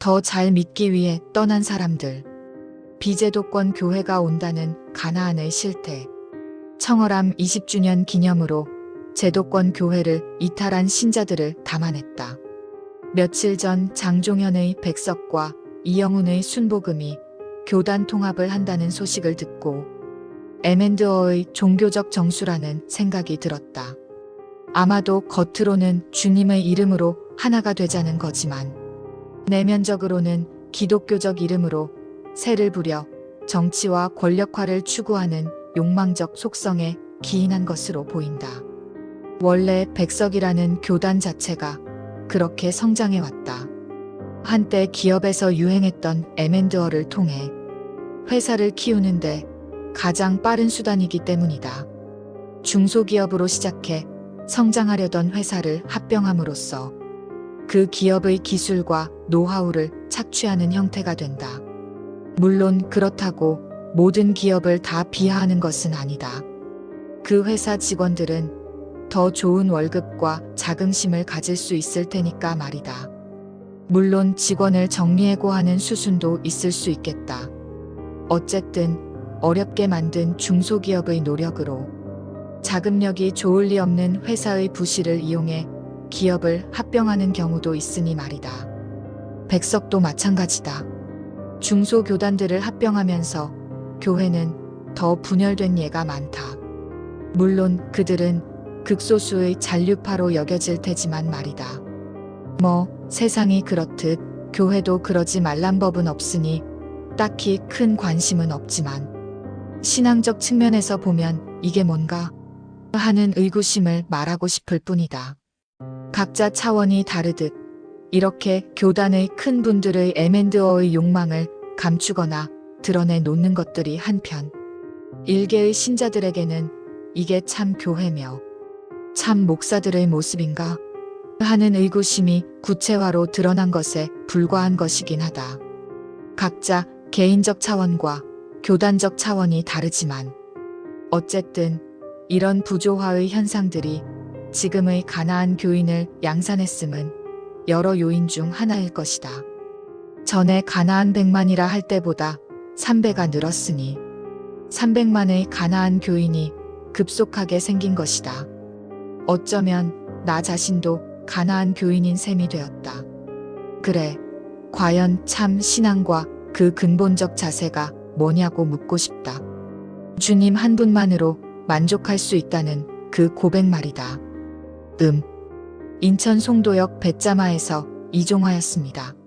더 잘 믿기 위해 떠난 사람들. 비제도권 교회가 온다는 가나안의 실태. 청어람 20주년 기념으로 제도권 교회를 이탈한 신자들을 담아냈다. 며칠 전 장종현의 백석과 이영훈의 순복음이 교단 통합을 한다는 소식을 듣고 에멘드어의 종교적 정수라는 생각이 들었다. 아마도 겉으로는 주님의 이름으로 하나가 되자는 거지만 내면적으로는 기독교적 이름으로 새를 부려 정치와 권력화를 추구하는 욕망적 속성에 기인한 것으로 보인다. 원래 백석이라는 교단 자체가 그렇게 성장해 왔다. 한때 기업에서 유행했던 에멘드어를 통해 회사를 키우는데 가장 빠른 수단이기 때문이다. 중소기업으로 시작해 성장하려던 회사를 합병함으로써 그 기업의 기술과 노하우를 착취하는 형태가 된다. 물론 그렇다고 모든 기업을 다 비하하는 것은 아니다. 그 회사 직원들은 더 좋은 월급과 자긍심을 가질 수 있을 테니까 말이다. 물론 직원을 정리해고 하는 수순도 있을 수 있겠다. 어쨌든 어렵게 만든 중소기업의 노력으로 자금력이 좋을 리 없는 회사의 부실을 이용해 기업을 합병하는 경우도 있으니 말이다. 백석도 마찬가지다. 중소 교단들을 합병하면서 교회는 더 분열된 예가 많다. 물론 그들은 극소수의 잔류파로 여겨질 테지만 말이다. 뭐 세상이 그렇듯 교회도 그러지 말란 법은 없으니 딱히 큰 관심은 없지만 신앙적 측면에서 보면 이게 뭔가 하는 의구심을 말하고 싶을 뿐이다. 각자 차원이 다르듯 이렇게 교단의 큰 분들의 에멘드어의 욕망을 감추거나 드러내 놓는 것들이 한편 일개의 신자들에게는 이게 참 교회며 참 목사들의 모습인가 하는 의구심이 구체화로 드러난 것에 불과한 것이긴 하다. 각자 개인적 차원과 교단적 차원이 다르지만 어쨌든 이런 부조화의 현상들이 지금의 가나안 교인을 양산했음은 여러 요인 중 하나일 것이다. 전에 가나안 100만이라 할 때보다 3배가 늘었으니 300만의 가나안 교인이 급속하게 생긴 것이다. 어쩌면 나 자신도 가나안 교인인 셈이 되었다. 그래, 과연 참 신앙과 그 근본적 자세가 뭐냐고 묻고 싶다. 주님 한 분만으로 만족할 수 있다는 그 고백 말이다. 음. 인천 송도역 배짜마에서 이종화였습니다.